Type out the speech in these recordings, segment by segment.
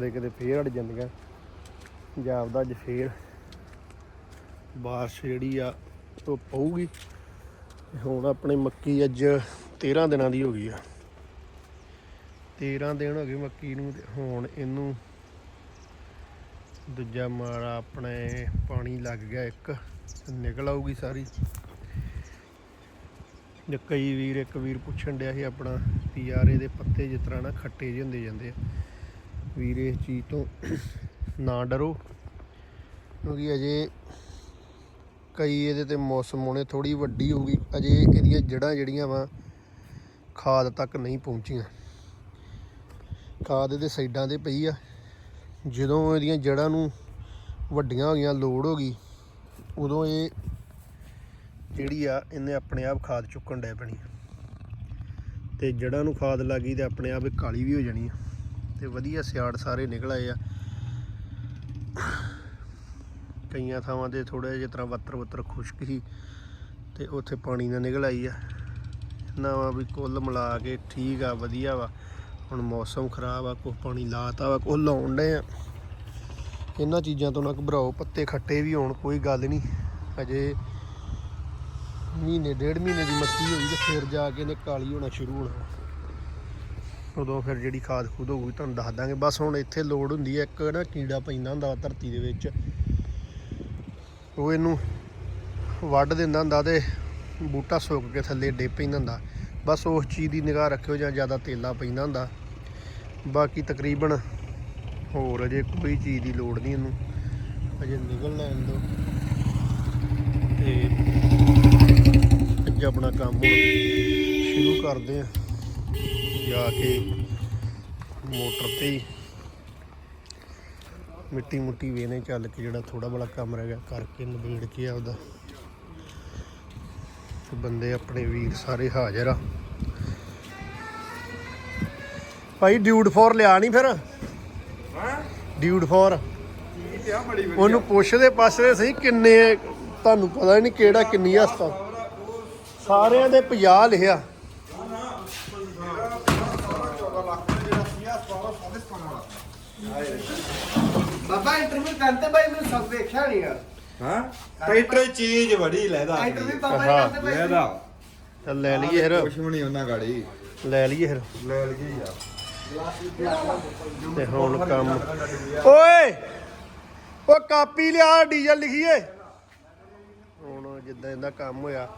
ਕਦੇ ਕਦੇ ਫੇਰ ਅੜ ਜਾਂਦੀਆਂ। ਜਾਪਦਾ ਅੱਜ ਫੇਰ ਬਾਰਿਸ਼ ਜਿਹੜੀ ਆ, ਉਹ ਪਊਗੀ। ਹੁਣ ਆਪਣੇ ਮੱਕੀ ਅੱਜ 13 ਦਿਨਾਂ ਦੀ ਹੋ ਗਈ ਆ। 13 ਦਿਨ ਹੋ ਗਏ ਮੱਕੀ ਨੂੰ ਤੇ ਹੁਣ ਇਹਨੂੰ ਦੂਜਾ ਮਾਰਾ ਆਪਣੇ ਪਾਣੀ ਲੱਗ ਗਿਆ ਇੱਕ ਨਿਕਲ ਆਊਗੀ ਸਾਰੀ। ਜੇ ਕਈ ਵੀਰ, ਇੱਕ ਵੀਰ ਪੁੱਛਣ ਡਿਆ ਸੀ ਆਪਣਾ, ਵੀ ਯਾਰ ਇਹਦੇ ਪੱਤੇ ਜਿਸ ਤਰ੍ਹਾਂ ਨਾ ਖੱਟੇ ਜਿਹੇ ਹੁੰਦੇ ਜਾਂਦੇ ਆ। ਵੀਰ ਇਸ ਚੀਜ਼ ਤੋਂ ਨਾ ਡਰੋ। ਕਿਉਂਕਿ ਅਜੇ ਕਈ ਇਹਦੇ ਤੇ ਮੌਸਮ ਹੋਣੇ ਥੋੜੀ ਵੱਡੀ ਹੋਊਗੀ ਅਜੇ ਇਹਦੀਆਂ ਜੜਾਂ ਜਿਹੜੀਆਂ ਵਾ ਖਾਦ ਤੱਕ ਨਹੀਂ ਪਹੁੰਚੀਆਂ। ਖਾਦ ਇਹਦੇ ਸਾਈਡਾਂ ਤੇ ਪਈ ਆ। ਜਦੋਂ ਇਹਦੀਆਂ ਜੜਾਂ ਨੂੰ ਵੱਡੀਆਂ ਹੋ ਗਈਆਂ, ਲੋੜ ਹੋ ਗਈ, ਉਦੋਂ ਇਹ ਜਿਹੜੀ ਆ, ਇਹਨੇ ਆਪਣੇ ਆਪ ਖਾਦ ਚੁੱਕਣ ਡੈ ਪੈਣੀ ਆ। ਤੇ ਜੜਾਂ ਨੂੰ ਖਾਦ ਲੱਗ ਗਈ ਤੇ ਆਪਣੇ ਆਪ ਇਹ ਕਾਲੀ ਵੀ ਹੋ ਜਾਣੀ ਆ। ਤੇ ਵਧੀਆ ਸਿਆੜ ਸਾਰੇ ਨਿਕਲ ਆਏ ਆ। ਕਈਆਂ ਥਾਵਾਂ ਤੇ ਥੋੜਾ ਜਿਹਾ ਤਰ੍ਹਾਂ ਵੱਤਰ ਵੱਤਰ ਖੁਸ਼ਕ ਸੀ ਤੇ ਉੱਥੇ ਪਾਣੀ ਨਾ ਨਿਕਲ ਆਈ ਆ। ਨਾ ਵਾ ਵੀ ਕੁੱਲ ਮਿਲਾ ਕੇ ਠੀਕ ਆ, ਵਧੀਆ ਵਾ। ਹੁਣ ਮੌਸਮ ਖਰਾਬ ਆ ਕੁਛ ਪਾਣੀ ਲਾਤਾ ਵਾ ਕੁਛ ਲਾਉਣ ਡਏ ਆ। ਇਹਨਾਂ ਚੀਜ਼ਾਂ ਤੋਂ ਨਾ ਘਬਰਾਓ, ਪੱਤੇ ਖੱਟੇ ਵੀ ਹੋਣ, ਕੋਈ ਗੱਲ ਨਹੀਂ। ਅਜੇ ਮਹੀਨੇ, ਡੇਢ ਮਹੀਨੇ ਦੀ ਮੱਤੀ ਹੋਈ ਤੇ ਫਿਰ ਜਾ ਕੇ ਇਹਨੇ ਕਾਲੀ ਹੋਣਾ ਸ਼ੁਰੂ ਹੋਣਾ। ਉਦੋਂ ਫਿਰ ਜਿਹੜੀ ਖਾਦ ਖੂਦ ਹੋਊਗੀ, ਤੁਹਾਨੂੰ ਦੱਸ ਦਾਂਗੇ। ਬਸ ਹੁਣ ਇੱਥੇ ਲੋੜ ਹੁੰਦੀ ਹੈ, ਇੱਕ ਨਾ ਕੀੜਾ ਪੈਂਦਾ ਹੁੰਦਾ ਧਰਤੀ ਦੇ ਵਿੱਚ। ਉਹ ਇਹਨੂੰ ਵੱਢ ਦਿੰਦਾ ਹੁੰਦਾ ਤੇ ਬੂਟਾ ਸੁੱਕ ਕੇ ਥੱਲੇ ਡਿੱਗ ਪੈਂਦਾ ਹੁੰਦਾ। ਬਸ ਉਸ ਚੀਜ਼ ਦੀ ਨਿਗਾਹ ਰੱਖਿਓ ਜਾਂ ਜ਼ਿਆਦਾ ਤੇਲਾ ਪੈਂਦਾ ਹੁੰਦਾ। ਬਾਕੀ ਤਕਰੀਬਨ ਹੋਰ ਅਜੇ ਕੋਈ ਚੀਜ਼ ਦੀ ਲੋੜ ਨਹੀਂ ਇਹਨੂੰ। ਅਜੇ ਨਿਕਲ ਲੈਣ ਦਿਓ। ਤੇ ਅੱਜ ਆਪਣਾ ਕੰਮ ਸ਼ੁਰੂ ਕਰਦੇ ਆ ਜਾ ਕੇ ਮੋਟਰ ਤੇ ਮਿੱਟੀ ਮੁੱਟੀ ਵੇਨੇ ਚੱਲ ਕੇ ਜਿਹੜਾ ਥੋੜਾ ਬੜਾ ਕੰਮ ਰਹਿ ਗਿਆ ਕਰਕੇ ਨਿਬੇੜ ਕੇ ਆਪਦਾ। ਤੇ ਬੰਦੇ ਆਪਣੇ ਵੀਰ ਸਾਰੇ ਹਾਜ਼ਰ ਆ। ਭਾਈ ਡਿਊਡ ਫੋਰ ਲਿਆ ਨਹੀਂ ਫਿਰ? ਹਾਂ? ਡਿਊਡ ਫੋਰ ਉਹਨੂੰ ਪੁੱਛਦੇ ਪਾਸੇ ਸਹੀ ਕਿੰਨੇ ਤੁਹਾਨੂੰ ਪਤਾ ਹੀ ਨਹੀਂ ਕਿਹੜਾ ਕਿੰਨੀ ਹਸਤਾ। ਸਾਰਿਆਂ ਦੇ 50 ਲਿਖਿਆ। ਬਾਬਾ ਇੰਟਰਵਿਊ ਕਰਦੇ ਬਾਈ ਮੈਨੂੰ ਸਭ ਵੇਖਿਆ ਨਹੀਂ ਆ ਹਾਂ? ਟਰੈਕਟਰ ਚੀਜ਼ ਬੜੀ ਲੈਦਾ ਇੰਟਰਵਿਊ ਬਾਬਾ ਹਾਂ। ਕਰਦੇ ਬਾਈ ਲੈਦਾ ਚੱਲ ਲੈ ਲਈਏ ਫਿਰ। ਕੁਛ ਵੀ ਨਹੀਂ ਉਹਨਾਂ ਗਾੜੀ। ਲੈ ਲਈਏ ਫਿਰ। ਲੈ ਲਈਏ ਯਾਰ। ਤੇ ਹੁਣ ਕੰਮ ਓਏ! ਉਹ ਕਾਪੀ ਲਿਆ ਡੀਜ਼ਲ ਲਿਖੀਏ। ਹੁਣ ਜਿੱਦਾਂ ਇਹਦਾ ਕੰਮ ਹੋਇਆ।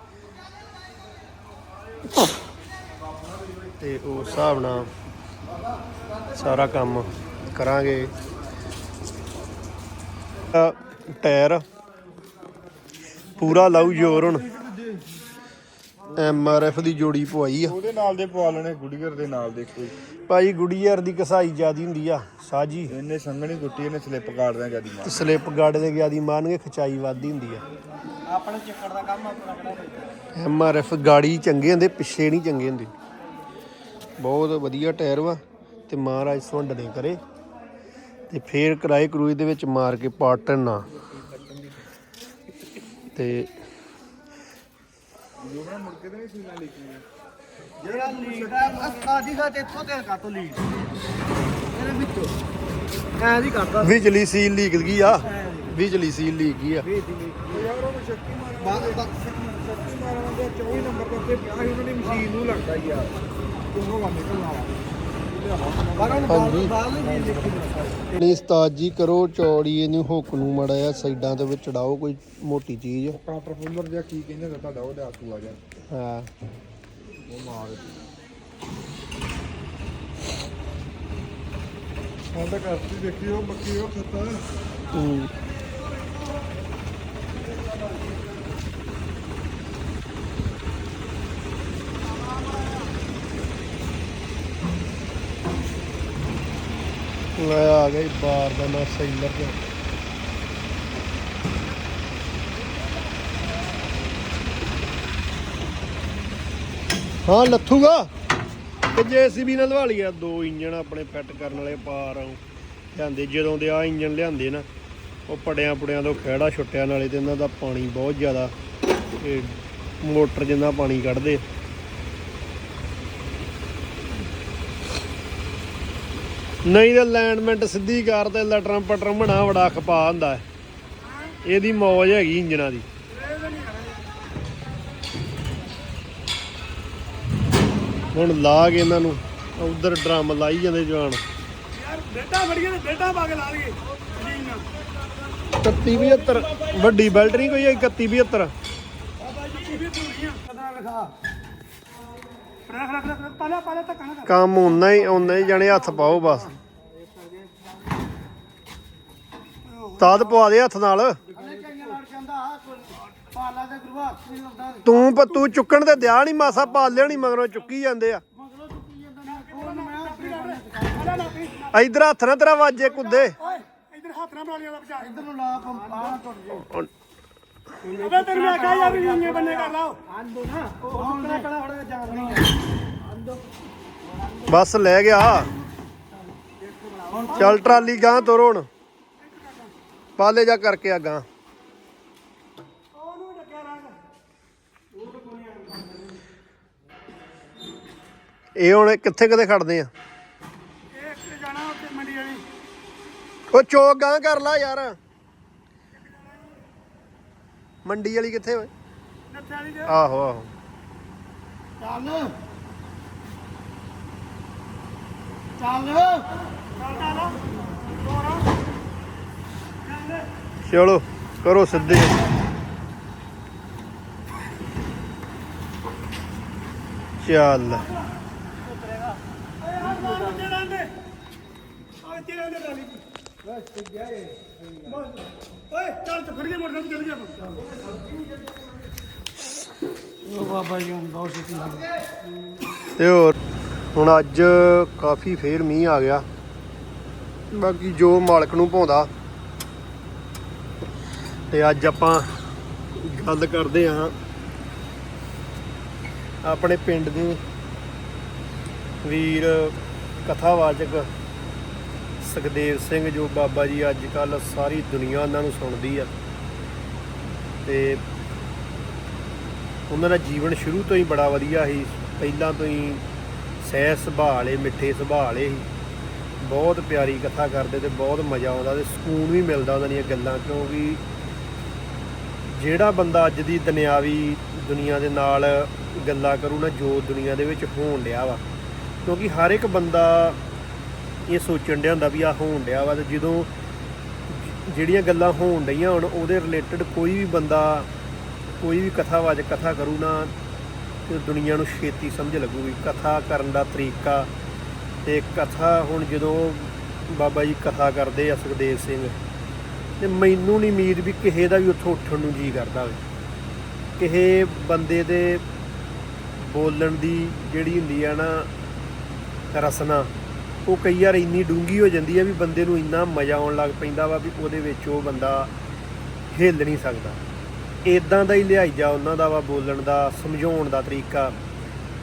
ਤੇ ਉਸ ਹਿਸਾਬ ਨਾਲ ਸਾਰਾ ਕੰਮ ਕਰਾਂਗੇ। ਟਾਇਰ। ਪੂਰਾ ਲਾਊ ਜੋਰ ਹੁਣ। ਐਮ ਆਰ ਐਫ ਦੀ ਜੋੜੀ ਪਵਾਈ ਆ। ਉਹਦੇ ਨਾਲ ਦੇ ਪਵਾ ਲੈਣੇ ਗੁੜੀਅਰ ਦੇ ਨਾਲ ਦੇ ਕੋਈ। ਭਾਈ ਗੁੜੀਅਰ ਦੀ ਕਸਾਈ ਜਿਆਦੀ ਹੁੰਦੀ ਆ ਸਾਜੀ। ਇਹਨੇ ਸੰਗਣੀ ਕੁੱਟੀ ਇਹਨੇ ਸਲਿੱਪ ਕਾੜਦਿਆਂ ਜਦੀ ਮਾਰ ਸਲਿੱਪ ਗਾੜੇ ਦੇ ਜਿਆਦੀ ਮਾਰਨਗੇ ਖਚਾਈ ਵੱਧਦੀ ਹੁੰਦੀ ਆ। ਆਪਣੇ ਚੱਕਰ ਦਾ ਕੰਮ ਆਪਣਾ ਕਿਹੜਾ ਐਮ ਆਰ ਐਫ ਗਾੜੀ ਚੰਗੇ ਹੁੰਦੇ ਪਿੱਛੇ ਨਹੀਂ ਚੰਗੇ ਹੁੰਦੇ। ਬਹੁਤ ਵਧੀਆ ਟਾਇਰ ਵਾ ਤੇ ਮਹਾਰਾਜ ਸੁੰਡਣੇ ਕਰੇ। ਤੇ ਫੇਰ ਕਿਰਾਏ ਕਰੂਏ ਦੇ ਵਿੱਚ ਮਾਰ ਕੇ ਪਾਟਣ ਨਾ ਤੇ ਜਿਹੜਾ ਲੀਡ ਦਾ ਅਸਤਾਦੀ ਦਾ ਤੇ ਇੱਥੋਂ ਤੇ ਕਾ ਤੋਂ ਲੀਡ। ਇਹਦੇ ਵਿੱਚੋਂ। ਐਂ ਦੀ ਕਰਦਾ। ਵਿਚਲੀ ਸੀਲ ਲੀਕ ਗਈ ਆ। ਵਿਚਲੀ ਸੀਲ ਲੀਕ ਗਈ ਆ। ਯਾਰ ਉਹਨੂੰ ਸ਼ੱਕੀ ਮਾਰ ਸ਼ੱਕੀ ਮਾਰਨ ਦੇ 24 ਨੰਬਰ ਉੱਤੇ ਪਿਆ ਸੀ ਉਹਨਾਂ ਦੀ ਮਸ਼ੀਨ ਨੂੰ ਲੱਗਦਾ ਯਾਰ ਕਿਉਂ ਵਾ ਨਿਕਲ ਆਵਾ ਹਾਂਜੀ। ਨਹੀਂ ਉਸਤਾਦ ਜੀ ਕਰੋ ਚੌੜੀ ਇਹਨੂੰ ਹੁੱਕ ਨੂੰ ਮੜਾ ਆ ਸਾਈਡਾਂ ਦੇ ਵਿੱਚ ਚੜਾਓ ਕੋਈ ਮੋਟੀ ਚੀਜ਼। ਕਾਟਰ ਫੁੱਲਰ ਜਿਹਾ ਕੀ ਕਹਿੰਦੇ ਨੇ ਤੁਹਾਡਾ ਉਹਦੇ ਆਸੂ ਆ ਗਿਆ। ਹਾਂ। ਉਹ ਮਾਰ ਸਾਡਾ ਕਰਤੀ ਦੇਖੀ ਉਹ ਬੱਕੀ ਉਹ ਖੱਤਾ। ਹੂੰ। ਲੈ ਆ ਗਈ ਬਾਰ ਦਾ ਨਾ ਸੈਲਰ ਤੇ ਹਾਂ ਲੱਥੂਗਾ ਤੇ ਜੇਸੀਬੀ ਨਾਲ ਲਵਾ ਲਿਆ ਦੋ ਇੰਜਣ ਆਪਣੇ ਫਿੱਟ ਕਰਨ ਵਾਲੇ ਪਾਰ ਲਿਆਂਦੇ, ਜਦੋਂ ਦੇ ਆ ਇੰਜਣ ਲਿਆਂਦੇ ਨਾ, ਉਹ ਪੜਿਆਂ ਪੁੜਿਆਂ ਤੋਂ ਖਹਿੜਾ ਛੁੱਟਿਆ, ਨਾਲੇ ਤੇ ਇਹਨਾਂ ਦਾ ਪਾਣੀ ਬਹੁਤ ਜ਼ਿਆਦਾ, ਇਹ ਮੋਟਰ ਜਿੰਨਾ ਪਾਣੀ ਕੱਢਦੇ। ਨਹੀਂ ਤਾਂ ਅਲਾਈਨਮੈਂਟ ਸਿੱਧੀ ਕਰ ਤੇ ਲਟਰਾਂ ਪਟਰਾਂ ਬਣਾ ਬੜਾ ਖਪਾ ਹੁੰਦਾ ਹੈ। ਇਹਦੀ ਮੌਜ ਹੈਗੀ ਇੰਜਣਾ ਦੀ। ਹੁਣ ਲਾ ਕੇ ਇਹਨਾਂ ਨੂੰ ਉਧਰ ਡਰਮ ਲਾਈ ਜਾਂਦੇ ਜਵਾਨ। ਯਾਰ ਡੇਟਾ ਬੜੀਆਂ ਨੇ ਡੇਟਾ ਪਾ ਕੇ ਲਾ ਲਈਏ। ਮਸ਼ੀਨ ਨਾਲ। 31 72 ਵੱਡੀ ਬੈਲਟ ਨਹੀਂ ਕੋਈ 31 72 ਬਾਬਾ ਜੀ ਵੀ ਧੂੜੀਆਂ ਪਤਾ ਲਿਖਾ। ਰੱਖ ਰੱਖ ਰੱਖ ਰੱਖ, ਪਾਲਾ ਪਾਲਾ ਧੱਕਾ ਨਾ ਕਰ ਕੰਮ ਉਨਾ ਹੀ ਉਨਾ ਹੀ ਜਾਣੇ ਹੱਥ ਪਾਓ ਬਸ। ਤਾਦ ਪਵਾ ਦੇ ਹੱਥ ਨਾਲ। ਅਲੇ ਕਈਆਂ ਲੜ ਜਾਂਦਾ ਪਾਲਾ ਦੇ ਗੁਰੂ ਹੱਥ ਨਹੀਂ ਲਾਉਂਦਾ ਤੂੰ ਪ- ਤੂੰ ਚੁੱਕਣ ਤੇ ਦਿਆ ਨਹੀਂ ਮਾਸਾ ਪਾਲ ਲਿਆ ਨਹੀਂ ਮਗਰੋਂ ਚੁੱਕੀ ਜਾਂਦੇ ਆ। ਮਗਰੋਂ ਚੁੱਕੀ ਜਾਂਦਾ ਨਾ ਕੋਲ ਮੈਂ ਆਪਣੀ ਪਾਲਾ ਨਾ ਪੀ ਇਧਰ ਹੱਥ ਨਾ ਤੇਰਾ ਵਾਜੇ ਕੁੱਦੇ। ਓਏ ਇਧਰ ਹੱਥ ਨਾਲ ਬਣਾ ਲਿਆ ਵਿਚਾਰ ਇਧਰ ਨੂੰ ਲਾ ਪੰਪ ਟੁੱਟ ਜੇ। ਅਬੇ ਤੈਨੂੰ ਮੈਂ ਕਹਾਂ ਯਾਰ ਵੀ ਇੰਨੇ ਬੰਨੇ ਕਰ ਲਾਓ ਆਂਦੋ ਨਾ ਉਹ ਚੁੱਕਣਾ ਕਣਾ ਥੋੜਾ ਜਾਣ ਨਹੀਂ ਬਸ ਲੈ ਗਿਆ। ਚੱਲ ਟਰਾਲੀ ਗਾਂ ਤੁਰ ਹੁਣ। ਪਾਲੇ ਜਾ ਕਰਕੇ ਆ ਗਾਂ ਇਹ ਹੁਣ ਕਿੱਥੇ ਕਿਤੇ ਖੜਦੇ ਆ? ਇਹ ਇੱਕ ਜਾਣਾ ਉੱਤੇ ਮੰਡੀ ਵਾਲੀ। ਉਹ ਚੋਕ ਗਾਂ ਕਰ ਲਾ ਯਾਰ। ਮੰਡੀ ਵਾਲੀ ਕਿੱਥੇ ਓਏ? ਨੱਥੇ ਵਾਲੀ ਦੇ। ਆਹੋ ਆਹੋ। ਚੱਲ। ਚੱਲ। ਚੱਲ ਚੱਲ। ਤੋਰਾ ਚੱਲ। ਚਲੋ ਕਰੋ ਸਿੱਧੇ। ਚੱਲ। ਓਏ ਹੱਥ ਨਾਲ ਉੱਤੇ ਰਹਿੰਦੇ ਓਏ ਇੱਥੇ ਰਹਿੰਦੇ ਟਰਾਲੀ ਬਸ ਓਏ ਚੱਲ ਤੇ ਫੜ ਕੇ ਮੋਟਰ ਚੱਲ ਗਿਆ ਉਹ ਬਾਬਾ ਜੀ ਹੁਣ ਬਹੁਤ ਛੇਤੀ ਲੱਗ ਗਿਆ ਤੇ ਹੋਰ ਹੁਣ ਅੱਜ ਕਾਫੀ ਫੇਰ ਮੀਂਹ ਆ ਗਿਆ। ਬਾਕੀ ਜੋ ਮਾਲਕ ਨੂੰ ਪਾਉਂਦਾ ਤੇ ਅੱਜ ਆਪਾਂ ਗੱਲ ਕਰਦੇ ਹਾਂ ਆਪਣੇ ਪਿੰਡ ਦੇ ਵੀਰ ਕਥਾਵਾਚਕ ਸੁਖਦੇਵ ਸਿੰਘ ਜੋ ਬਾਬਾ ਜੀ ਅੱਜ ਕੱਲ ਸਾਰੀ ਦੁਨੀਆ ਉਹਨਾਂ ਨੂੰ ਸੁਣਦੀ ਆ। ਤੇ ਉਹਨਾਂ ਦਾ ਜੀਵਨ ਸ਼ੁਰੂ ਤੋਂ ਹੀ ਬੜਾ ਵਧੀਆ ਸੀ। ਪਹਿਲਾਂ ਤੋਂ ਹੀ ਸਹਿ ਸੁਭਾਅ ਵਾਲੇ, ਮਿੱਠੇ ਸੁਭਾਅ ਵਾਲੇ ਸੀ। ਬਹੁਤ ਪਿਆਰੀ ਕਥਾ ਕਰਦੇ ਤੇ ਬਹੁਤ ਮਜ਼ਾ ਆਉਂਦਾ ਤੇ ਸਕੂਨ ਵੀ ਮਿਲਦਾ ਉਹਨਾਂ ਦੀਆਂ ਗੱਲਾਂ, ਕਿਉਂਕਿ ਜਿਹੜਾ ਬੰਦਾ ਅੱਜ ਦੀ ਦੁਨਿਆਵੀ ਦੁਨੀਆ ਦੇ ਨਾਲ ਗੱਲਾਂ ਕਰੂ ਨਾ, ਜੋ ਦੁਨੀਆ ਦੇ ਵਿੱਚ ਹੋਣ ਡਿਆ ਵਾ। ਕਿਉਂਕਿ ਹਰ ਇੱਕ ਬੰਦਾ ਇਹ ਸੋਚਣ ਡਿਆ ਹੁੰਦਾ ਵੀ ਆ ਹੋਣ ਡਿਆ ਵਾ ਤੇ ਜਦੋਂ ਜਿਹੜੀਆਂ ਗੱਲਾਂ ਹੋਣ ਡਈਆਂ ਹੁਣ, ਉਹਦੇ ਰਿਲੇਟਡ ਕੋਈ ਵੀ ਬੰਦਾ, ਕੋਈ ਵੀ ਕਥਾਵਾਚ ਕਥਾ ਕਰੂ ਨਾ, ਤੇ ਦੁਨੀਆ ਨੂੰ ਛੇਤੀ ਸਮਝ ਲੱਗੂਗੀ। ਕਥਾ ਕਰਨ ਦਾ ਤਰੀਕਾ ਤੇ ਕਥਾ ਹੁਣ ਜਦੋਂ ਬਾਬਾ ਜੀ ਕਥਾ ਕਰਦੇ ਆ ਸੁਖਦੇਵ ਸਿੰਘ, ਤੇ ਮੈਨੂੰ ਨਹੀਂ ਉਮੀਦ ਵੀ ਕਿਸੇ ਦਾ ਵੀ ਉੱਥੋਂ ਉੱਠਣ ਨੂੰ ਜੀ ਕਰਦਾ ਹੋਵੇ। ਕਿਸੇ ਬੰਦੇ ਦੇ ਬੋਲਣ ਦੀ ਜਿਹੜੀ ਹੁੰਦੀ ਆ ਨਾ ਰਸਨਾ ਉਹ ਕਈ ਵਾਰ ਇੰਨੀ ਡੂੰਗੀ ਹੋ ਜਾਂਦੀ ਹੈ ਵੀ ਬੰਦੇ ਨੂੰ ਇੰਨਾ ਮਜ਼ਾ ਆਉਣ ਲੱਗ ਪੈਂਦਾ ਵਾ ਵੀ ਉਹਦੇ ਵਿੱਚ ਉਹ ਬੰਦਾ ਹਿੱਲ ਨਹੀਂ ਸਕਦਾ। ਇਦਾਂ ਦਾ ਹੀ ਲਿਹਾਈਜਾ ਉਹਨਾਂ ਦਾ ਵਾ ਬੋਲਣ ਦਾ, ਸਮਝਾਉਣ ਦਾ ਤਰੀਕਾ।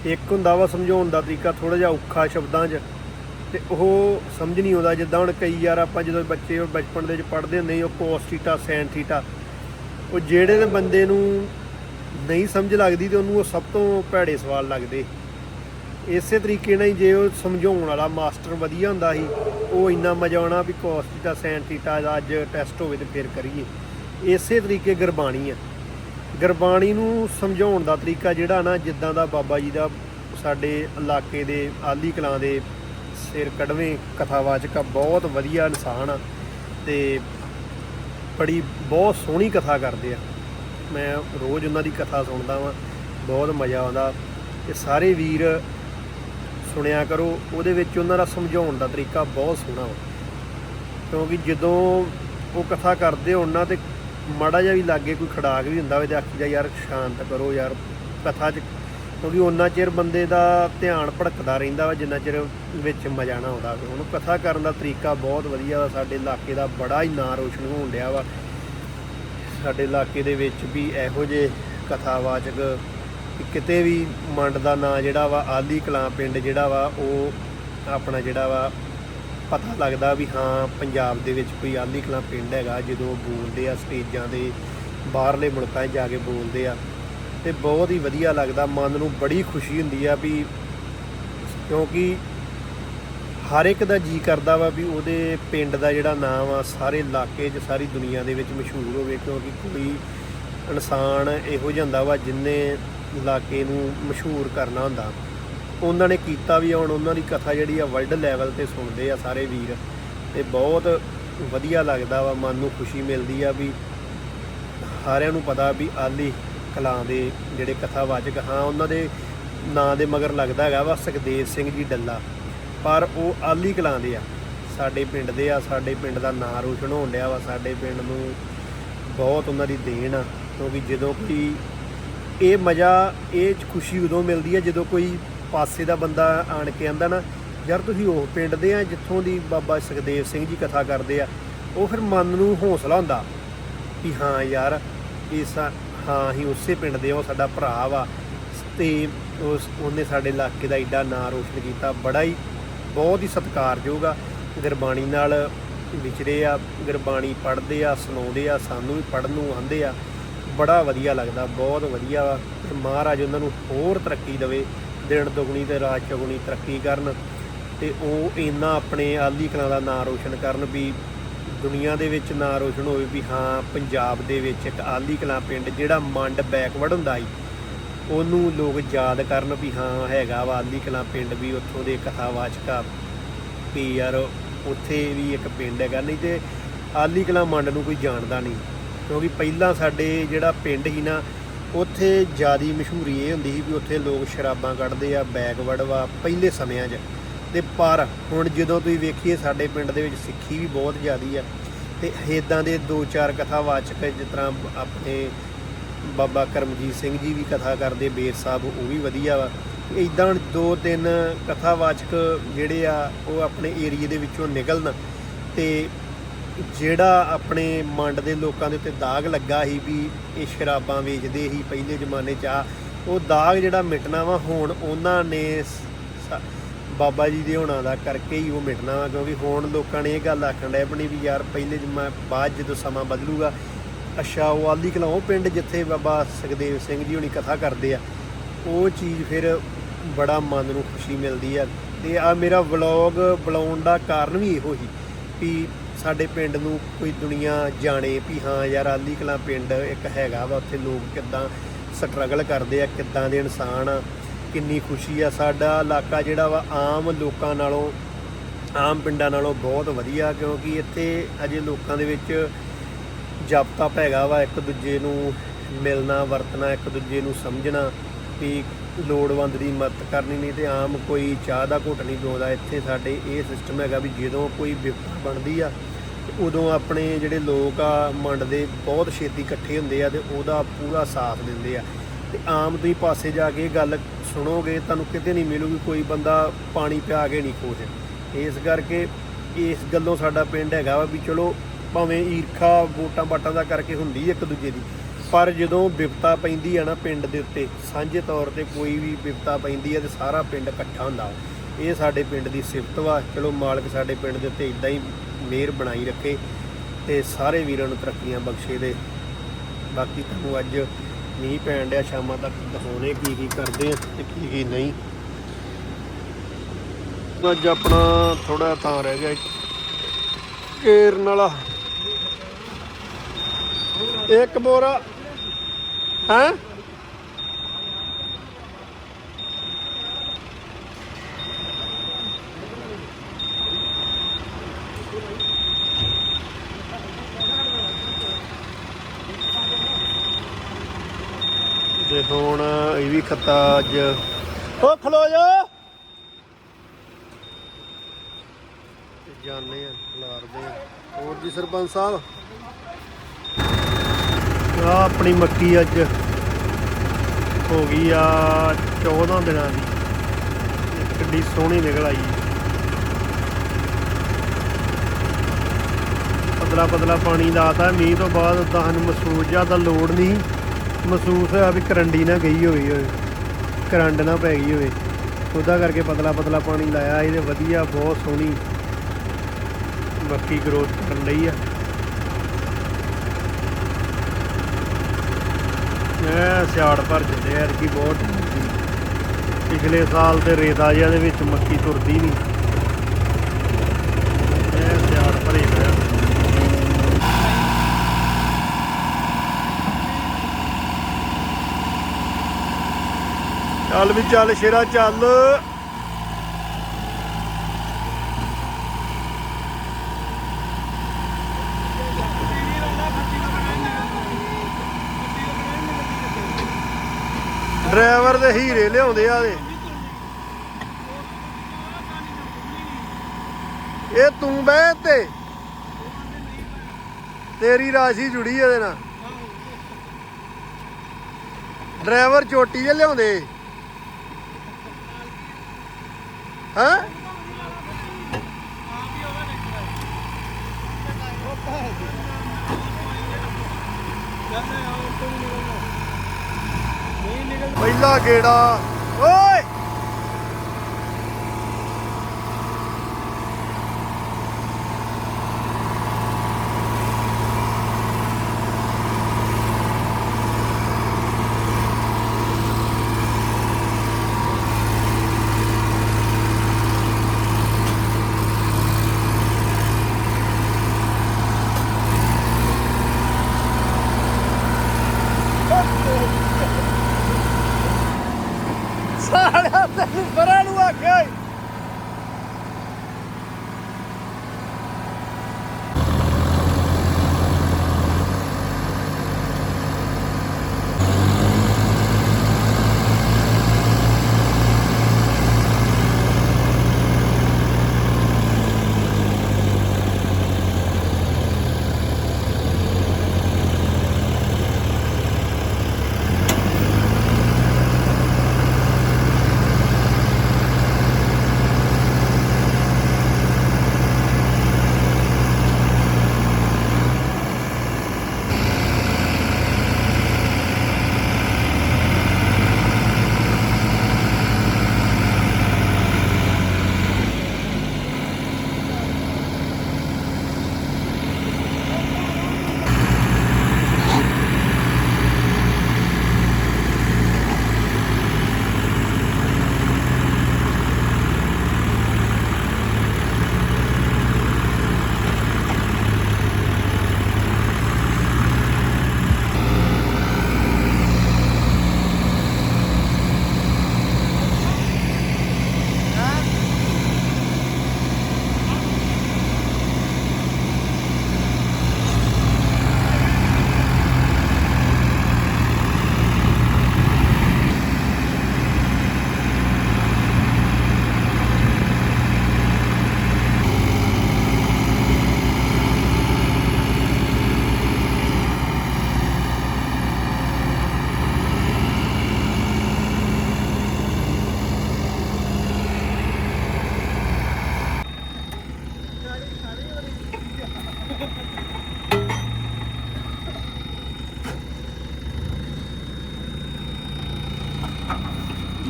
ਇੱਕ ਹੁੰਦਾ ਵਾ ਸਮਝਾਉਣ ਦਾ ਤਰੀਕਾ ਥੋੜਾ ਜਿਹਾ ਔਖਾ ਸ਼ਬਦਾਂ 'ਚ ਤੇ ਉਹ ਸਮਝ ਨਹੀਂ ਆਉਂਦਾ। ਜਿੱਦਾਂ ਹੁਣ ਕਈ ਯਾਰ ਆਪਾਂ ਜਦੋਂ ਬੱਚੇ ਉਹ ਬਚਪਨ ਦੇ ਵਿੱਚ ਪੜ੍ਹਦੇ ਹੁੰਦੇ ਸੀ, ਉਹ ਕੋਸ ਥੀਟਾ ਸੈਨ ਥੀਟਾ ਉਹ ਜਿਹੜੇ ਬੰਦੇ ਨੂੰ ਨਹੀਂ ਸਮਝ ਲੱਗਦੀ ਤੇ ਉਹਨੂੰ ਉਹ ਸਭ ਤੋਂ ਭੈੜੇ ਸਵਾਲ ਲੱਗਦੇ। ਇਸੇ ਤਰੀਕੇ ਨਾਲ ਹੀ ਜੇ ਉਹ ਸਮਝਾਉਣ ਵਾਲਾ ਮਾਸਟਰ ਵਧੀਆ ਹੁੰਦਾ ਸੀ, ਉਹ ਇੰਨਾ ਮਜ਼ਾ ਆਉਣਾ ਵੀ ਕੋਸ ਥੀਟਾ ਸੈਨ ਥੀਟਾ ਦਾ ਅੱਜ ਟੈਸਟ ਹੋਵੇ ਤੇ ਫਿਰ ਕਰੀਏ। ਇਸੇ ਤਰੀਕੇ ਗੁਰਬਾਣੀ ਆ। ਗੁਰਬਾਣੀ ਨੂੰ ਸਮਝਾਉਣ ਦਾ ਤਰੀਕਾ ਜਿਹੜਾ ਨਾ, ਜਿੱਦਾਂ ਦਾ ਬਾਬਾ ਜੀ ਦਾ ਸਾਡੇ ਇਲਾਕੇ ਦੇ ਆਲੀ ਕਲਾਂ ਦੇ ਸਿਰ ਕੜਵੇਂ ਕਥਾਵਾਚਕ ਆ, ਬਹੁਤ ਵਧੀਆ ਇਨਸਾਨ ਆ ਤੇ ਬੜੀ, ਬਹੁਤ ਸੋਹਣੀ ਕਥਾ ਕਰਦੇ ਆ। ਮੈਂ ਰੋਜ਼ ਉਹਨਾਂ ਦੀ ਕਥਾ ਸੁਣਦਾ ਵਾਂ, ਬਹੁਤ ਮਜ਼ਾ ਆਉਂਦਾ। ਤੇ ਸਾਰੇ ਵੀਰ ਸੁਣਿਆ ਕਰੋ, ਉਹਦੇ ਵਿੱਚ ਉਹਨਾਂ ਦਾ ਸਮਝਾਉਣ ਦਾ ਤਰੀਕਾ ਬਹੁਤ ਸੋਹਣਾ ਵਾ। ਕਿਉਂਕਿ ਜਦੋਂ ਉਹ ਕਥਾ ਕਰਦੇ ਹੋਣ ਨਾ ਤੇ ਮਾੜਾ ਜਿਹਾ ਵੀ ਲਾਗੇ ਕੋਈ ਖੜਾਕ ਵੀ ਹੁੰਦਾ ਵੇ ਤੇ ਆਖੀਦਾ, ਯਾਰ ਸ਼ਾਂਤ ਕਰੋ ਯਾਰ ਕਥਾ 'ਚ। ਕਿਉਂਕਿ ਉਹਨਾਂ ਚਿਰ ਬੰਦੇ ਦਾ ਧਿਆਨ ਭੜਕਦਾ ਰਹਿੰਦਾ ਵਾ, ਜਿੰਨਾ ਚਿਰ ਵਿੱਚ ਮਜ਼ਾ ਨਾ ਆਉਂਦਾ ਹੋਵੇ ਉਹਨੂੰ ਕਥਾ ਕਰਨ ਦਾ ਤਰੀਕਾ ਬਹੁਤ ਵਧੀਆ ਵਾ। ਸਾਡੇ ਇਲਾਕੇ ਦਾ ਬੜਾ ਹੀ ਨਾਂ ਰੋਸ਼ਨ ਹੋਣ ਡਿਆ ਵਾ। ਸਾਡੇ ਇਲਾਕੇ ਦੇ ਵਿੱਚ ਵੀ ਇਹੋ ਜਿਹੇ ਕਥਾਵਾਚਕ ਕਿਤੇ ਵੀ ਮੰਡ ਦਾ ਨਾਂ ਜਿਹੜਾ ਵਾ, ਆਲੀ ਕਲਾਂ ਪਿੰਡ ਜਿਹੜਾ ਵਾ, ਉਹ ਆਪਣਾ ਜਿਹੜਾ ਵਾ, ਪਤਾ ਲੱਗਦਾ ਵੀ ਹਾਂ, ਪੰਜਾਬ ਦੇ ਵਿੱਚ ਕੋਈ ਆਲੀ ਕਲਾਂ ਪਿੰਡ ਹੈਗਾ, ਜਦੋਂ ਉਹ ਬੋਲਦੇ ਆ, ਸਟੇਜਾਂ ਦੇ ਬਾਹਰਲੇ ਮੁਲਕਾਂ 'ਚ ਜਾ ਕੇ ਬੋਲਦੇ ਆ, ਤੇ ਬਹੁਤ ਹੀ ਵਧੀਆ ਲੱਗਦਾ, ਮਨ ਨੂੰ ਬੜੀ ਖੁਸ਼ੀ ਹੁੰਦੀ ਆ ਵੀ ਕਿਉਂਕਿ ਹਰ ਇੱਕ ਦਾ ਜੀ ਕਰਦਾ ਵਾ ਵੀ ਉਹਦੇ ਪਿੰਡ ਦਾ ਜਿਹੜਾ ਨਾਮ ਆ ਸਾਰੇ ਇਲਾਕੇ 'ਚ, ਸਾਰੀ ਦੁਨੀਆ ਦੇ ਵਿੱਚ ਮਸ਼ਹੂਰ ਹੋਵੇ, ਕਿਉਂਕਿ ਕੋਈ ਇਨਸਾਨ ਇਹੋ ਜਿਹਾ ਹੁੰਦਾ ਵਾ ਜਿੰਨੇ ਇਲਾਕੇ ਨੂੰ ਮਸ਼ਹੂਰ ਕਰਨਾ ਹੁੰਦਾ। ਉਹਨਾਂ ਨੇ ਕੀਤਾ ਵੀ ਆ, ਹੁਣ ਉਹਨਾਂ ਦੀ ਕਥਾ ਜਿਹੜੀ ਆ ਵਰਲਡ ਲੈਵਲ ਤੇ ਸੁਣਦੇ ਆ ਸਾਰੇ ਵੀਰ। ਤੇ ਬਹੁਤ ਵਧੀਆ ਲੱਗਦਾ ਵਾ ਮਨ ਨੂੰ ਖੁਸ਼ੀ ਮਿਲਦੀ ਆ ਵੀ ਸਾਰਿਆਂ ਨੂੰ ਪਤਾ ਵੀ ਆਲੀ ਕਲਾਂ ਦੇ ਜਿਹੜੇ ਕਥਾਵਾਚਕ ਹਾਂ ਉਹਨਾਂ ਦੇ ਨਾਂ ਦੇ ਮਗਰ ਲੱਗਦਾ ਹੈਗਾ ਵਾ ਸੁਖਦੇਵ ਸਿੰਘ ਜੀ ਡੱਲਾ। ਪਰ ਉਹ ਆਲੀ ਕਲਾਂ ਦੇ ਆ। ਸਾਡੇ ਪਿੰਡ ਦੇ ਆ ਸਾਡੇ ਪਿੰਡ ਦਾ ਨਾਂ ਰੋਸ਼ਨ ਹੋਣ ਡਿਆ ਵਾ ਸਾਡੇ ਪਿੰਡ ਨੂੰ ਬਹੁਤ ਉਹਨਾਂ ਦੀ ਦੇਣ ਆ। ਕਿਉਂਕਿ ਜਦੋਂ ਕੋਈ ਇਹ ਮਜ਼ਾ ਇਹ 'ਚ ਖੁਸ਼ੀ ਉਦੋਂ ਮਿਲਦੀ ਹੈ ਜਦੋਂ ਕੋਈ ਪਾਸੇ ਦਾ ਬੰਦਾ ਆਣ ਕੇ ਆਂਦਾ ਨਾ ਯਾਰ ਤੁਸੀਂ ਉਹ ਪਿੰਡ ਦੇ ਆ ਜਿੱਥੋਂ ਦੀ ਬਾਬਾ ਸੁਖਦੇਵ ਸਿੰਘ ਜੀ ਕਥਾ ਕਰਦੇ ਆ। ਉਹ ਫਿਰ ਮਨ ਨੂੰ ਹੌਸਲਾ ਹੁੰਦਾ ਕਿ ਹਾਂ ਯਾਰ ਇਸ ਹਾਂ ਹੀ ਉਸੇ ਪਿੰਡ ਦੇ ਆ, ਉਹ ਸਾਡਾ ਭਰਾ ਵਾ। ਤੇ ਉਸ ਉਹਨੇ ਸਾਡੇ ਇਲਾਕੇ ਦਾ ਏਡਾ ਨਾਂ ਰੋਸ਼ਨ ਕੀਤਾ। ਬੜਾ ਹੀ ਬਹੁਤ ਹੀ ਸਤਿਕਾਰਯੋਗ ਆ। ਗੁਰਬਾਣੀ ਨਾਲ ਵਿਚਰੇ ਆ ਗੁਰਬਾਣੀ ਪੜ੍ਹਦੇ ਆ ਸੁਣਾਉਂਦੇ ਆ ਸਾਨੂੰ ਵੀ ਪੜ੍ਹਨ ਨੂੰ ਆਂਦੇ ਆ। ਬੜਾ ਵਧੀਆ ਲੱਗਦਾ, ਬਹੁਤ ਵਧੀਆ ਵਾ। ਤੇ ਮਹਾਰਾਜ ਉਹਨਾਂ ਨੂੰ ਹੋਰ ਤਰੱਕੀ ਦੇਵੇ, ਦਿਨ ਦੁਗਣੀ ਤੇ ਰਾਤ ਚੌਗੁਣੀ ਤਰੱਕੀ ਕਰਨ ਤੇ ਉਹ ਇੰਨਾ ਆਪਣੇ ਆਲੀ ਕਲਾਂ ਦਾ ਨਾਂ ਰੋਸ਼ਨ ਕਰਨ ਵੀ ਦੁਨੀਆ ਦੇ ਵਿੱਚ ਨਾਂ ਰੋਸ਼ਨ ਹੋਵੇ ਵੀ ਹਾਂ, ਪੰਜਾਬ ਦੇ ਵਿੱਚ ਇੱਕ ਆਲੀ ਕਲਾਂ ਪਿੰਡ ਜਿਹੜਾ ਮੰਡ ਬੈਕਵਰਡ ਹੁੰਦਾ ਸੀ, ਉਹਨੂੰ ਲੋਕ ਯਾਦ ਕਰਨ ਵੀ ਹਾਂ, ਹੈਗਾ ਵਾ ਆਲੀ ਕਲਾਂ ਪਿੰਡ ਵੀ, ਉੱਥੋਂ ਦੇ ਕਥਾਵਾਚਕ ਆ ਵੀ ਯਾਰ ਉੱਥੇ ਵੀ ਇੱਕ ਪਿੰਡ ਹੈਗਾ। ਨਹੀਂ ਤੇ ਆਲੀ ਕਲਾਂ ਮੰਡ ਨੂੰ ਕੋਈ ਜਾਣਦਾ ਨਹੀਂ। ਕਿਉਂਕਿ ਪਹਿਲਾਂ ਸਾਡੇ ਜਿਹੜਾ ਪਿੰਡ ਸੀ ਨਾ, ਉੱਥੇ ਜਿਆਦੀ ਮਸ਼ਹੂਰੀ ਇਹ ਹੁੰਦੀ ਸੀ ਵੀ ਉੱਥੇ ਲੋਕ ਸ਼ਰਾਬਾਂ ਕੱਢਦੇ ਆ ਬੈਕਵਰਡ ਵਾ ਪਹਿਲੇ ਸਮਿਆਂ 'ਚ। ਤੇ ਪਰ ਹੁਣ ਜਦੋਂ ਤੁਸੀਂ ਵੇਖੀਏ ਸਾਡੇ ਪਿੰਡ ਦੇ ਵਿੱਚ ਸਿੱਖੀ ਵੀ ਬਹੁਤ ਜ਼ਿਆਦੀ ਆ, ਤੇ ਇਦਾਂ ਦੇ ਦੋ ਚਾਰ ਕਥਾਵਾਚਕ ਜਿਸ ਤਰ੍ਹਾਂ ਆਪਣੇ ਬਾਬਾ ਕਰਮਜੀਤ ਸਿੰਘ ਜੀ ਵੀ ਕਥਾ ਕਰਦੇ, ਬੇਰ ਸਾਹਿਬ ਉਹ ਵੀ ਵਧੀਆ ਵਾ। ਇਦਾਂ ਦੋ ਤਿੰਨ ਕਥਾਵਾਚਕ ਜਿਹੜੇ ਆ, ਉਹ ਆਪਣੇ ਏਰੀਏ ਦੇ ਵਿੱਚੋਂ ਨਿਕਲਣ ਤੇ ਜਿਹੜਾ ਆਪਣੇ ਮੰਡ ਦੇ ਲੋਕਾਂ ਦੇ ਉੱਤੇ ਦਾਗ ਲੱਗਾ ਸੀ ਵੀ ਇਹ ਸ਼ਰਾਬਾਂ ਵੇਚਦੇ ਸੀ ਪਹਿਲੇ ਜ਼ਮਾਨੇ 'ਚ ਆ ਉਹ ਦਾਗ ਜਿਹੜਾ ਮਿਟਣਾ ਵਾ, ਹੁਣ ਉਹਨਾਂ ਨੇ ਬਾਬਾ ਜੀ ਦੇ ਹੋਣਾ ਦਾ ਕਰਕੇ ਹੀ ਉਹ ਮਿਟਣਾ ਵਾ, ਕਿਉਂਕਿ ਹੁਣ ਲੋਕਾਂ ਨੇ ਇਹ ਗੱਲ ਆਖਣ ਡੈ ਬਣੀ ਵੀ ਯਾਰ ਪਹਿਲੇ ਜਮਾ, ਬਾਅਦ ਜਦੋਂ ਸਮਾਂ ਬਦਲੂਗਾ, ਅੱਛਾ ਉਹ ਆਲੀ ਕਲਾਂ ਉਹ ਪਿੰਡ ਜਿੱਥੇ ਬਾਬਾ ਸੁਖਦੇਵ ਸਿੰਘ ਜੀ ਹੁਣੀ ਕਥਾ ਕਰਦੇ ਆ, ਉਹ ਚੀਜ਼ ਫਿਰ ਬੜਾ ਮਨ ਨੂੰ ਖੁਸ਼ੀ ਮਿਲਦੀ ਆ, ਤੇ ਆ ਮੇਰਾ ਵਲੌਗ ਬੁਲਾਉਣ ਦਾ ਕਾਰਨ ਵੀ ਇਹੋ ਹੀ, ਵੀ ਸਾਡੇ ਪਿੰਡ ਨੂੰ ਕੋਈ ਦੁਨੀਆ ਜਾਣੇ ਵੀ ਹਾਂ ਯਾਰ ਆਲੀ ਕਲਾਂ ਪਿੰਡ ਇੱਕ ਹੈਗਾ ਵਾ, ਉੱਥੇ ਲੋਕ ਕਿੱਦਾਂ ਸਟਰਗਲ ਕਰਦੇ ਆ, ਕਿੱਦਾਂ ਦੇ ਇਨਸਾਨ ਆ, ਕਿੰਨੀ ਖੁਸ਼ੀ ਆ। ਸਾਡਾ ਇਲਾਕਾ ਜਿਹੜਾ ਵਾ, ਆਮ ਲੋਕਾਂ ਨਾਲੋਂ, ਆਮ ਪਿੰਡਾਂ ਨਾਲੋਂ ਬਹੁਤ ਵਧੀਆ, ਕਿਉਂਕਿ ਇੱਥੇ ਅਜੇ ਲੋਕਾਂ ਦੇ ਵਿੱਚ ਜਾਪਤਾ ਪੈਗਾ ਵਾ, ਇੱਕ ਦੂਜੇ ਨੂੰ ਮਿਲਣਾ, ਵਰਤਣਾ, ਇੱਕ ਦੂਜੇ ਨੂੰ ਸਮਝਣਾ, ਵੀ ਲੋੜਵੰਦ ਦੀ ਮਦਦ ਕਰਨੀ, ਨਹੀਂ ਤੇ ਆਮ ਕੋਈ ਚਾਹ ਦਾ ਘੁੱਟ ਨਹੀਂ ਦੋਦਾ ਇੱਥੇ ਸਾਡੇ ਇਹ ਸਿਸਟਮ ਹੈਗਾ ਵੀ ਜਦੋਂ ਕੋਈ ਵਿਪਤਾ ਬਣਦੀ ਆ ਉਦੋਂ ਆਪਣੇ ਜਿਹੜੇ ਲੋਕ ਆ, ਮੰਡ ਦੇ ਬਹੁਤ ਛੇਤੀ ਇਕੱਠੇ ਹੁੰਦੇ ਆ ਤੇ ਉਹਦਾ ਪੂਰਾ ਸਾਥ ਦਿੰਦੇ ਆ ਤੇ ਆਮ ਤੁਸੀਂ ਪਾਸੇ ਜਾ ਕੇ ਇਹ ਗੱਲ ਸੁਣੋਗੇ, ਤੁਹਾਨੂੰ ਕਿਤੇ ਨਹੀਂ ਮਿਲੂਗੀ, ਕੋਈ ਬੰਦਾ ਪਾਣੀ ਪਿਆ ਕੇ ਨਹੀਂ ਖੁਸ਼ ਇਸ ਕਰਕੇ ਇਸ ਗੱਲੋਂ ਸਾਡਾ ਪਿੰਡ ਹੈਗਾ ਵਾ ਵੀ ਚਲੋ ਭਾਵੇਂ ਈਰਖਾ ਵੋਟਾਂ ਬਾਟਾਂ ਦਾ ਕਰਕੇ ਹੁੰਦੀ ਇੱਕ ਦੂਜੇ ਦੀ, ਪਰ ਜਦੋਂ ਵਿਪਤਾ ਪੈਂਦੀ ਆ ਨਾ ਪਿੰਡ ਦੇ ਉੱਤੇ, ਸਾਂਝੇ ਤੌਰ ਤੇ ਕੋਈ ਵੀ ਵਿਪਤਾ ਪੈਂਦੀ ਆ ਤੇ ਸਾਰਾ ਪਿੰਡ ਇਕੱਠਾ ਹੁੰਦਾ ਵਾ। ਇਹ ਸਾਡੇ ਪਿੰਡ ਦੀ ਸਿਫਤ ਵਾ। ਚਲੋ ਮਾਲਕ ਸਾਡੇ ਪਿੰਡ ਦੇ ਉੱਤੇ ਇਦਾਂ ਹੀ ਮਿਹਰ ਬਣਾਈ ਰੱਖੇ ਤੇ ਸਾਰੇ ਵੀਰਾਂ ਨੂੰ ਤਰੱਕੀਆਂ ਬਖਸ਼ੇ ਦੇ। ਬਾਕੀ ਤੁਹਾਨੂੰ ਅੱਜ ਮੀਂਹ ਪੈਣ ਡਿਆ, ਸ਼ਾਮਾਂ ਤੱਕ ਦਿਖਾਉਣੇ ਕੀ ਕੀ ਕਰਦੇ ਆ ਤੇ ਕੀ ਕੀ ਨਹੀਂ। ਅੱਜ ਆਪਣਾ ਥੋੜਾ ਤਾਂ ਰਹਿ ਗਿਆ ਕੇਰਨ ਵਾਲਾ ਇੱਕ ਬੋਰਾ ਹੈ ਤੇ ਹੁਣ ਇਹ ਅੱਜ। ਓ, ਖਲੋ ਜਾ। ਤੇ ਜਾਣੇ ਆ, ਲਾਰਦੇ ਆ। ਹੋਰ ਜੀ ਸਰਪੰਚ ਸਾਹਿਬ? ਆ ਆਪਣੀ ਮੱਕੀ ਅੱਜ ਹੋ ਗਈ ਆ 14 ਦਿਨਾਂ ਦੀ। ਕਿੱਡੀ ਸੋਹਣੀ ਨਿਕਲ ਆਈ। ਪਤਲਾ ਪਤਲਾ ਪਾਣੀ ਲਾਤਾ। ਮੀਂਹ ਤੋਂ ਬਾਅਦ ਉਦਾਂ ਸਾਨੂੰ ਮਹਿਸੂਸ ਜ਼ਿਆਦਾ ਲੋੜ ਨਹੀਂ। ਮਹਿਸੂਸ ਹੋਇਆ ਵੀ ਕਰੰਡੀ ਨਾ ਗਈ ਹੋਈ ਹੋਵੇ। ਕਰੰਟ ਨਾ ਪੈ ਗਈ ਹੋਵੇ। ਉਹਦਾ ਕਰਕੇ ਪਤਲਾ ਪਤਲਾ ਪਾਣੀ ਲਾਇਆ, ਇਹਦੇ ਵਧੀਆ, ਬਹੁਤ ਸੋਹਣੀ ਮੱਕੀ ਗਰੋਥ ਕਰਨ ਲਈ ਆ। ਮੈਂ ਸਿਆੜ ਭਰ ਜਿੰਦੇ ਯਾਰ ਕੀ ਬਹੁਤ। ਪਿਛਲੇ ਸਾਲ ਤੇ ਰੇਤਾ ਜਿਹਾ ਦੇ ਵਿੱਚ ਮੱਕੀ ਤੁਰਦੀ ਨਹੀਂ ਚੱਲ ਵੀ ਚੱਲ ਸ਼ੇਰਾ ਚੱਲ। ਡਰਾਈਵਰ ਦੇ ਹੀਰੇ ਲਿਆਉਂਦੇ ਆ ਦੇ। ਇਹ ਤੂੰ ਬਹਿ ਤੇ ਤੇਰੀ ਰਾਸ਼ੀ ਜੁੜੀ ਇਹਦੇ ਨਾਲ। ਡਰਾਈਵਰ ਚੋਟੀ ਜੇ ਲਿਆਉਂਦੇ। ਹਾਂ? ਪਹਿਲਾ ਗੇੜਾ। ਓਏ!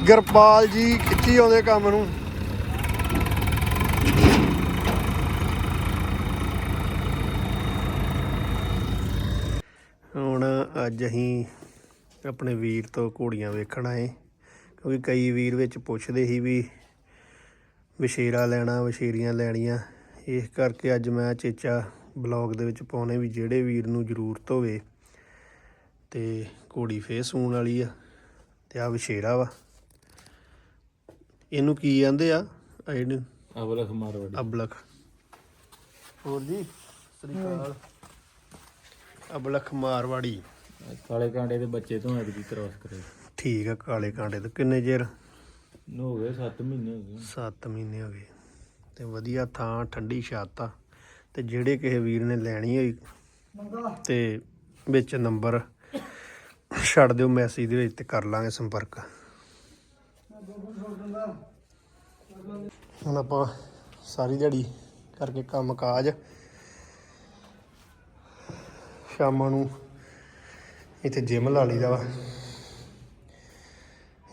ਗੁਰਪਾਲ ਜੀ ਖਿੱਚੀ ਆਉਂਦੇ ਕੰਮ ਨੂੰ? ਹੁਣ ਅੱਜ ਅਸੀਂ ਆਪਣੇ ਵੀਰ ਤੋਂ ਘੋੜੀਆਂ ਵੇਖਣ ਆਏ, ਕਿਉਂਕਿ ਕਈ ਵੀਰ ਵਿੱਚ ਪੁੱਛਦੇ ਸੀ ਵੀ ਵਿਸ਼ੇਰਾ ਲੈਣਾ ਵਿਸ਼ੇਰੀਆਂ ਲੈਣੀਆਂ। ਇਸ ਕਰਕੇ ਅੱਜ ਮੈਂ ਚੇਚਾ ਬਲੌਗ ਦੇ ਵਿੱਚ ਪਾਉਣੇ ਵੀ ਜਿਹੜੇ ਵੀਰ ਨੂੰ ਜ਼ਰੂਰਤ ਹੋਵੇ ਤੇ ਘੋੜੀ ਫੇਰ ਸੂਣ ਵਾਲੀ ਆ ਤੇ ਆ ਵਿਸ਼ੇਰਾ ਵਾ। ਇਹਨੂੰ ਕੀ ਕਹਿੰਦੇ ਆ? ਜਿਹੜੇ ਅਬਲਖ ਮਾਰਵਾੜੀ। ਅਬਲਖ। ਹੋਰ ਜੀ ਸ੍ਰੀ ਅਕਾਲ। ਅਬਲਖ ਮਾਰਵਾੜੀ। ਕਾਲੇ ਕਾਂਡੇ ਦੇ ਬੱਚੇ ਤੋਂ ਐਤਕੀ ਕ੍ਰਾਸ ਕਰੇ ਠੀਕ ਆ ਕਾਲੇ ਕਾਂਟੇ ਤੋਂ। ਕਿੰਨੇ ਚਿਰ? ਹੋ ਗਏ 7 ਮਹੀਨੇ ਹੋ ਗਏ। 7 ਮਹੀਨੇ ਹੋ ਗਏ। ਤੇ ਵਧੀਆ ਥਾਂ ਠੰਡੀ ਛੱਤ ਆ। ਤੇ ਜਿਹੜੇ ਕਿਸੇ ਵੀਰ ਨੇ ਲੈਣੀ ਹੋਈ ਤੇ ਵਿੱਚ ਨੰਬਰ ਛੱਡ ਦਿਓ ਮੈਸੇਜ ਦੇ ਵਿੱਚ ਤੇ ਕਰ ਲਾਂਗੇ ਸੰਪਰਕ। ਹੁਣ ਆਪਾਂ ਸਾਰੀ ਦਿਹਾੜੀ ਕਰਕੇ ਕੰਮ ਕਾਜ ਸ਼ਾਮਾਂ ਨੂੰ ਇੱਥੇ ਜਿਮ ਲਾ ਲਈਦਾ ਵਾ।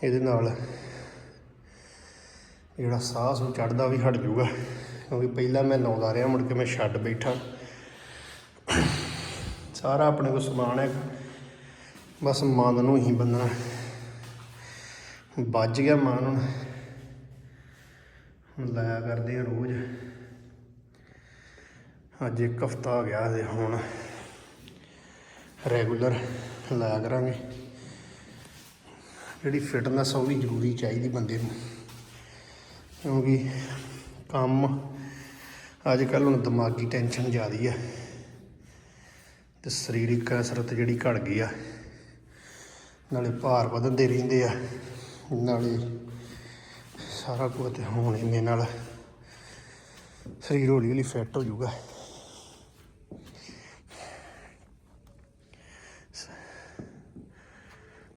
ਇਹਦੇ ਨਾਲ ਜਿਹੜਾ ਸਾਹ ਨੂੰ ਚੜਦਾ ਵੀ ਹਟ ਜਾਊਗਾ। ਕਿਉਂਕਿ ਪਹਿਲਾਂ ਮੈਂ ਲਾਉਂਦਾ ਰਿਹਾ, ਮੁੜ ਕੇ ਮੈਂ ਛੱਡ ਬੈਠਾ। ਸਾਰਾ ਆਪਣੇ ਕੋਲ ਸਮਾਨ ਹੈ। ਬਸ ਮਨ ਨੂੰ ਹੀ ਬੰਨਣਾ। ਵੱਜ ਗਿਆ ਮਨ ਹੁਣ। ਹੁਣ ਲਾਇਆ ਕਰਦੇ ਆ ਰੋਜ਼। ਅੱਜ ਇੱਕ ਹਫਤਾ ਹੋ ਗਿਆ ਤੇ ਹੁਣ। ਰੈਗੂਲਰ ਲਾਇਆ ਕਰਾਂਗੇ। ਜਿਹੜੀ ਫਿਟਨੈਸ ਉਹ ਵੀ ਜ਼ਰੂਰੀ ਚਾਹੀਦੀ ਬੰਦੇ ਨੂੰ। ਕਿਉਂਕਿ ਕੰਮ ਅੱਜ ਕੱਲ੍ਹ ਹੁਣ ਦਿਮਾਗੀ ਟੈਨਸ਼ਨ ਜ਼ਿਆਦੀ ਆ। ਤੇ ਸਰੀਰਕ ਕਸਰਤ ਜਿਹੜੀ ਘਟ ਗਈ ਆ। ਨਾਲੇ ਭਾਰ ਵਧਦੇ ਰਹਿੰਦੇ ਆ। ਨਾਲੇ ਸਾਰਾ ਕੁਝ ਤੇ ਹੁਣ ਨਾਲ ਸਰੀਰ ਹੌਲੀ ਹੌਲੀ ਫਿੱਟ ਹੋ ਜਾਊਗਾ।